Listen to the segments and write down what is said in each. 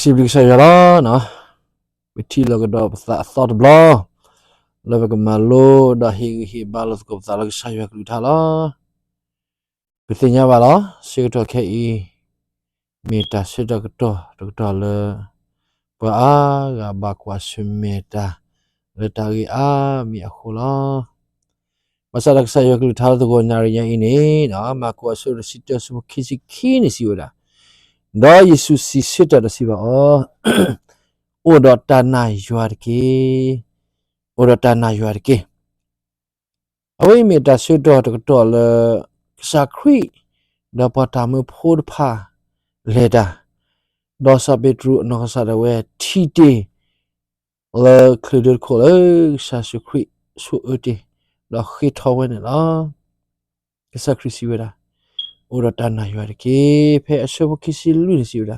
ရှိဘလိဆရာနော်ဝတီလကတော့ပစာသောတ်ဘလောလဘကမလိုဒါဟီဟီဘာလစကောဇာလကရှာယကလူထားလားပစညာပါလားရှိတော့ခဲဤမေတာရှိတော့ကတော့တော့လေဘာအာကဘာကွာရှမေတာလတာကြီးအာမီအခုလားမဆလကဆာယကလူထားတော့ညာရရင်နေနော်မကွာဆိုရစီတဆူခိစီခီနေစီဝလား တော့ယေရှုစီစစ်တဲ့စီပါအော်အိုဒတာနာယွာကေအိုဒတာနာယွာကေအဝိမေတာဆွတော်တော်လစာခရီဒပတာမဖို့ဖာလေတာဒေါ်စပစ်ရူနောဆာဒဝဲတီတီလေခလဒခိုလေစာစခရီဆူအတီတော့ခိထောဝဲနေလားကစခရီစီဝဲတာ ora tana yar ke phe asho kisi lu ni siura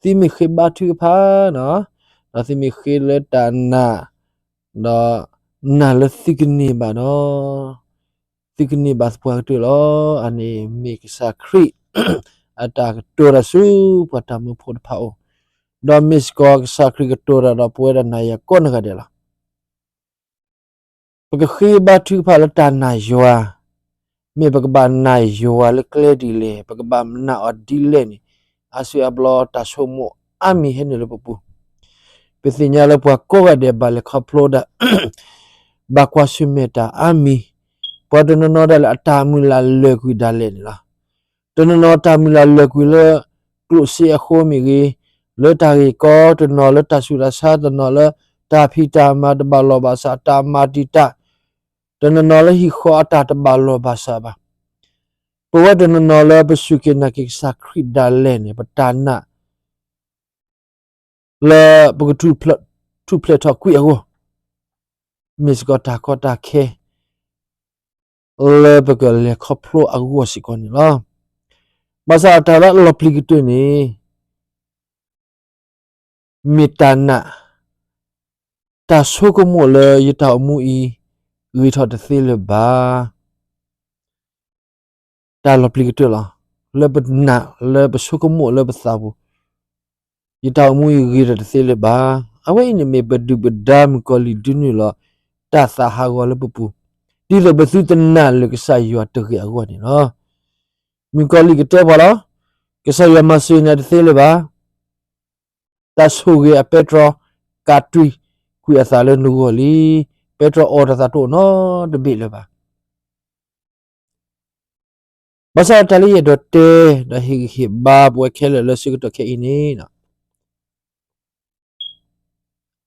ti mi khe ba thu pha no na ti mi khe le tana no na le sikni ba no sikni ba spa tu lo ani mi kisa kri ata to ra su pa ta mu phot pha o do miss ko kisa kri ka to ra do pwe ra na ya kon ga de la pa khe ba thu pha le tana ywa မေပကဘာနို င်ယောလကလေဒီလေပကဘာမနာအဒီလေနီအဆွေအဘလောတာရှုံမအမီဟဲနေလပပူပစညာလပွားကိုရတဲ့ဘလခပလိုဒါဘကွာဆွမေတာအမီပေါ်ဒနနောဒလအတာမူလာလေကွီဒါလေနီလားတနနောတာမူလာလေကွီလေကလုစီအခိုမီကြီးလေတာရီကောတနောလတာဆူရာဆာတနောလတာဖီတာမတ်ဘလောဘာစာတာမာတီတာ တနနော်လဟီခေါ်တာတဘာလောဘာစာဘာပဝဒနနော်လဘစုကေနကိစာခရစ်ဒါလဲနေပတာနာလာဘဂတူဖလတူဖလက်တော့ကွေအောမစ်ဂတာကောတာခဲလေဘဂလေခပလိုအဂဝစီကောနီလာမစာတာလာလပလီကတူနေမီတနာတာဆိုကမိုလေယတာမူအီ ဝီထော်တသေးလဘာတာလပလီကတလာလဘနာလဘရှုကမိုလဘသာဘူးယတောင်မူဂီရတသေးလဘာအဝိနေမေဘဒုဘဒမ်ကောလီဒုနီလာတာသာဟာဂောလပပူဒီလဘသုတနာလကဆာယောတကေအကောနေနော်မီကောလီကတဲ့ဘာလားကဆာယောမဆွေနေတသေးလဘာတာဆုကေအပက်ထရောကာတွီကွေအစာလနူဂောလီ petro order sa to no de bi le ba basa tali ye dot te da hi hi ba bwe khele le su to khe ini na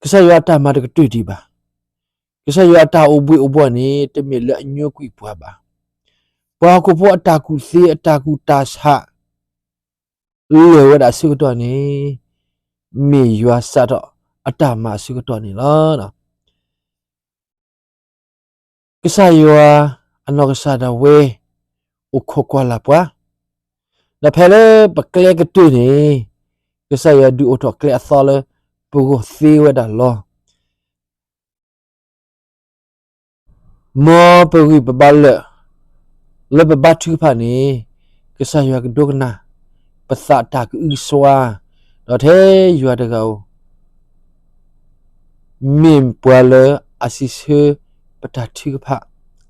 kisa yo ta ma de twi di ba kisa yo ta o bwe o bo ni te mi le anyo kwi bwa ba bwa ko bo ata ku se ata ku ta sa le wa da su to ni mi yo sa to ata ma su to ni la na က ဆာယောအနောကဆာဒဝေဥခောကွာလာပွာနဖဲလေပကလေကတူနေကဆာယောဒူအတော့ကလေအသောလေပူကိုသေးဝဒါလောမောပဝိပပလလေဘဘတူဖာနေကဆာယောကဒုကနာပသတာကူဆွာတော့သေးရွာတကောမင်ပွာလအစီဆေ ပတာတိကဖ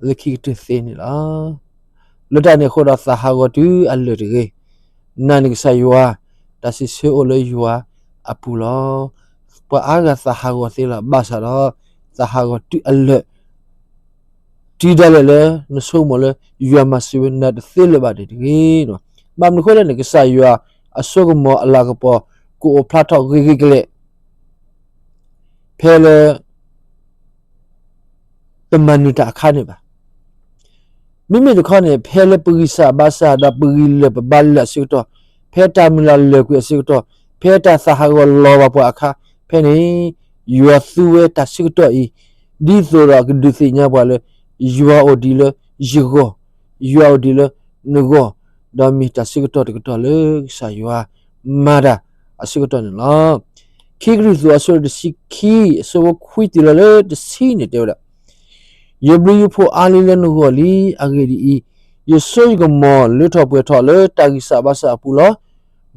လခိတသေနီလာလတနေခေါ်တာသာဟာဂတူအလရေနာနိကဆယွာတဆီဆေအိုလေယွာအပူလောပအာဂသာဟာဂသေလာဘာသာရောသာဟာဂတူအလတီဒလဲလဲနဆုမလဲယွာမစီဝနတ်သေလပါတည်းဒီနော်မမ်နခေါ်လဲနိကဆယွာအဆုကမောအလာကပေါ်ကိုဖလာတော့ဂေဂေကလေဖဲလေ တမန်နတာခါနေပါမိမိတို့ခနဲ့ဖဲလေပရိစာဘာစာဒါပရိလေပဘလဆုတော့ဖဲတာမီလာလေကွဆုတော့ဖဲတာဆာဟာဂလောဘပွားအခါဖဲနေယူအသူဝဲတဆုတော့ဤဒီဆိုတော့ကဒုစိညာပွားလေယူအောဒီလေယူဂောယူအောဒီလေနဂောဒါမီတဆုတော့တကတော့လေဆာယူမာဒါအဆုတော့နော်ခိဂရီဆိုအဆုဒစီခီဆိုခွီတီလေတစီနေတယ် ယေဘရီဖို့အာလီလနကိုလီအဂေဒီယေဆိုယကမောလေထောပွေထောလေတာဂီစာဘာစာပူလော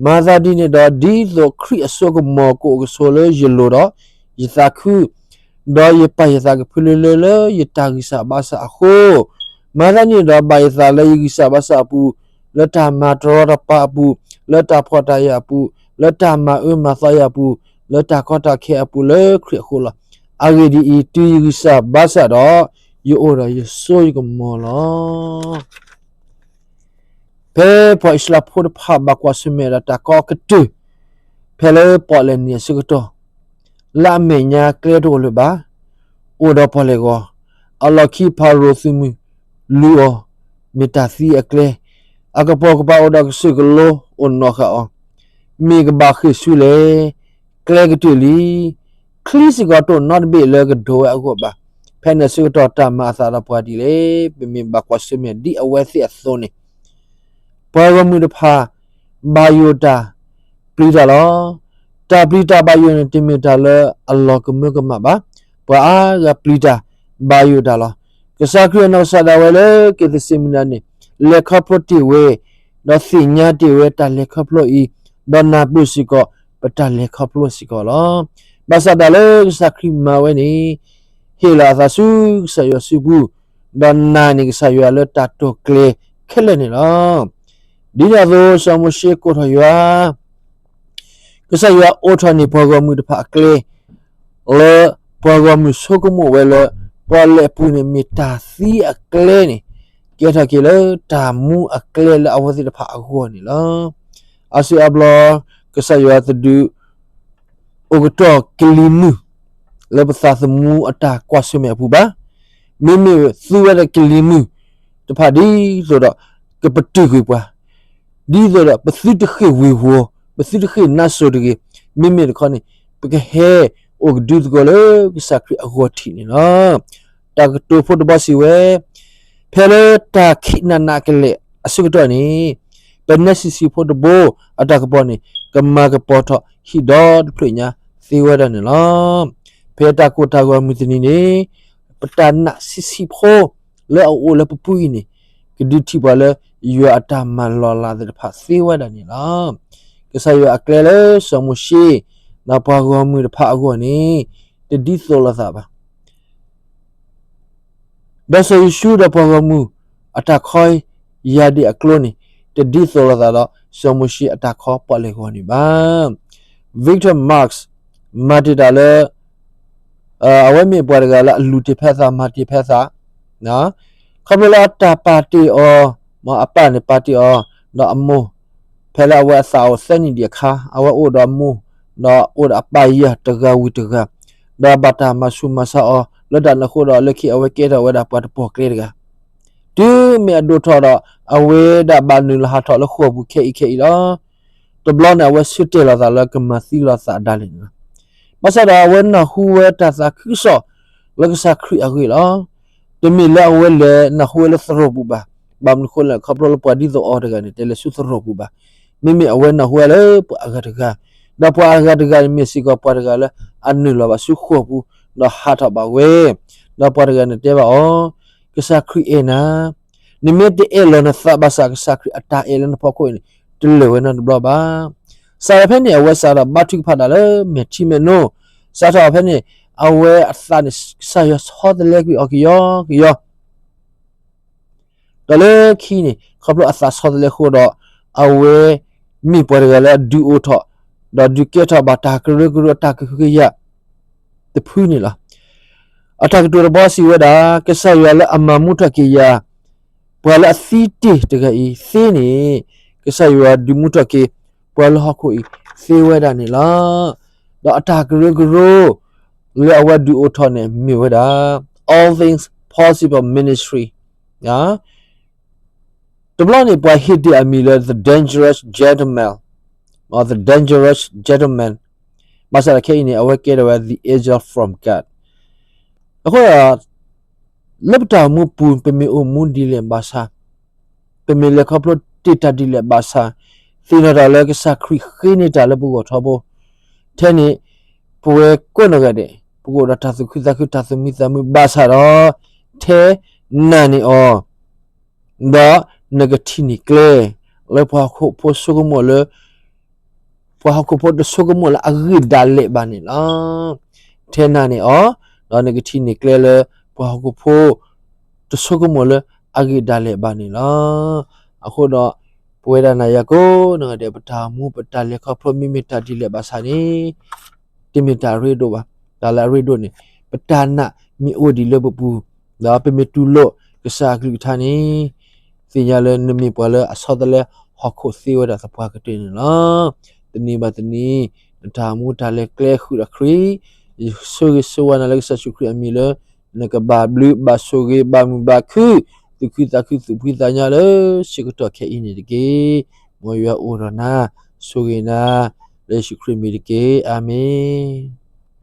မာသာဒီနေတော့ဒီလိုခရီအစောကမောကိုကဆိုလေယလိုတော့ယသခုတော့ယပယသကဖလလလယတာကိစာဘာစာခိုမာသာနေတော့ဘယသလေယကိစာဘာစာပူလတမာဒရပပူလတဖောတယပူလတမာအမသယပူလတခောတခေအပူလေခရီခိုလာအဂေဒီအီတူယကိစာဘာစာတော့ ယောရယဆိုယကမောလောဖေပေါ်စလာဖို့ဖာဘကွာစမေရတာကောကတူဖဲလေပေါ်လေနီစကတော့လာမေညာကလေတိုလဘာအိုဒပေါ်လေကောအလခိဖာရိုသုမီလူအောမီတာစီအကလေအကပေါ်ကပါအိုဒကစကလိုအွန်နောခအောမိကဘာခိဆူလေကလေကတူလီခလီစကတော့ not be လေကဒိုအကောဘာ ဖဲနစကတော့တမအသာရပွားဒီလေပမင်ဘကွာစမေဒီအဝဲစီအသောနေဘောရမှုတဖာဘိုယိုတာပြီးတာလောတာပလီတာဘိုယိုနေတီမီတာလအလောကမြကမဘာပွာအားကပလီတာဘိုယိုတာလောကစားခရနောဆာဒဝဲလေကေသစီမနာနေလေခပတိဝဲတော့စညာတိဝဲတာလေခပလို့ဤဒေါ်နာပုစီကောပတလေခပလို့စီကောလောဘာသာတလေစခရီမဝဲနေ ဟေလာသာစုဆယောစုဘူးဒေါ်နာနေဆယောလတတ်တော့ကလေခက်လက်နေလောဒီရသောဆမရှိကိုထရွာကဆရွာအိုထနီပရဂရမ်မှုတဖအကလေလေပရဂရမ်မှုဆုကမှုဝဲလေပေါ်လေပူနေမီတာစီအကလေနေကဲထကေလေတာမူအကလေလေအဝစီတဖအခေါ်နေလားအစီအဘလကဆရွာတဒူအိုကတောကလီမူ လေပသသမူအတာကွာဆွမေပူပါမိမိသူရတဲ့ကလီမူတဖဒီဆိုတော့ကပတူကွာဒီဆိုတော့ပစိတခေဝေဟောပစိတခေနတ်ဆိုတကေမိမိခဏပကဟဲအိုဂဒုကလေကစခရအဟောတီနော်တာကတိုဖို့တဘစီဝဲဖဲလေတာခိနနာကလေအစုကတော့နေပနစီစီဖို့တဘောအတကပေါ်နေကမကပေါ်ထဟီဒေါ်ပြညာသေဝရနေလား ဖဲတာကိုတာကောမီတနီနေပတနာစီစီဖို့လေအိုလေပပူနေကဒီတီပါလေယူအတာမလောလာတဲ့ဖာသေဝဒနေလားကဆာယူအကလေလေစမရှိနာပါကောမှုတဖာအကောနေတဒီဆိုလာသာပါဒါဆိုယူရှုဒပါကောမှုအတာခွိုင်းရဒီအကလိုနေတဒီဆိုလာသာတော့စမရှိအတာခေါ်ပလေကောနေပါ Victor Marx မာတီတာလေ အဝဲမြေပွားကလာလူတိဖက်စာမာတီဖက်စာနော်ခမလာတာပါတီအောမအပနေပါတီအောတော့အမိုဖဲလာဝဆာအစနေဒီခါအဝအိုတော့မူတော့အိုအပယတကဝီတကဒါဘတာမဆုမဆာအောလဒနခုတော့လက်ခိအဝကေတော့ဝဒပတ်ပေါ်ကလေးတကဒီမေဒိုထော်တော့အဝေးဒါဘနူလာထော်လခုဘူးခေခေလောတဘလနဝဆွတေလာလာကမစီလာစာဒါလင်း မဆရာဝနဟူဝတာစာခိဆောလကစာခရီအဂီလောတမီလာဝဲလေနဟူဝဲလသရဘူဘာဘမ်ခုလခပရလပဒီဇောအော်ဒဂန်တဲလဆုသရဘူဘာမိမိအဝဲနဟူဝဲလေပအဂတကဒါပွာအဂတကမီစီကပွာတကလအန်နူလဘဆုခုဘူးနော်ဟာထဘဝဲနော်ပွာတကနေတဲပါအောကစာခရီအေနာနိမတေအလနသဘဆာကစာခရီအတာအလနဖကိုနေတလေဝဲနဘ လဘာစာရဖဲနေအဝဲစာရဘတ်ထုဖတ်တယ်မေချီမနိုစာတော်ဖဲနေအဝဲအသန်စာရဆောဒလေကီအော်ကီယောကီယောတလေခီနေခပလအသဆောဒလေခိုတော့အဝဲမိပေါ်ရလေဒူအိုထတော့ဒူကေထဘာတာကရကရတာကခရတဖူးနေလားအတကတူဘောစီဝဒါကဆရလအမမှုထကေယာဘွာလအစီတီတကဤစီနေကဆရဒူမှုထကေ ဘွာလဟခုဤစေဝဒါနေလားတော့အတကရကရလေအဝဒူအိုထနေမြေဝဒါ all things possible ministry ညာတဘလနေပွားဟစ်ဒီအမီလာ the dangerous gentleman or the dangerous gentleman မဆာခေနေအဝဲကဲတော့ the angel from god အခုလက်တာမှုပူပမေအမှုဒီလေဘာသာပမေလေခပလတိတဒီလေဘာသာ သီနတာလေကစခရီခိနေတာလေဘူကိုထောဘောထဲနေပွဲကွနကတဲ့ဘူကိုတာသုခိသခိတာသုမိသမဘာသာတော့ထဲနာနေအောဒါ negatively clear le pa kho po so mo le ပွားခုဖို့တဆုကမလာအဂိဒါလေဘာနေလားထဲနာနေအောတော့နေကတိနေကလေလေပွားခုဖို့တဆုကမလာအဂိဒါလေဘာနေလားအခုတော့ ပွဲရနာယကိုငါတဲ့ပတာမှုပတာလေခဖလိုမီမီတာဒီလေဘာစာနေတိမီတာရေဒိုပါဒါလာရေဒိုနေပတာနာမီအိုဒီလေဘပူဒါပမီတူလို့ကစားကလူထာနေစင်ရလဲနမီပွာလဲအဆောတ လဲဟခုစီဝဒစပွားကတင်နော်တနီဘတနီဒါမှုဒါလေကလေခုရခရီဆိုရဆိုဝနာလက်ဆာရှုခရီအမီလဲနကဘာဘလူးဘာဆိုဂေဘာမူဘာခု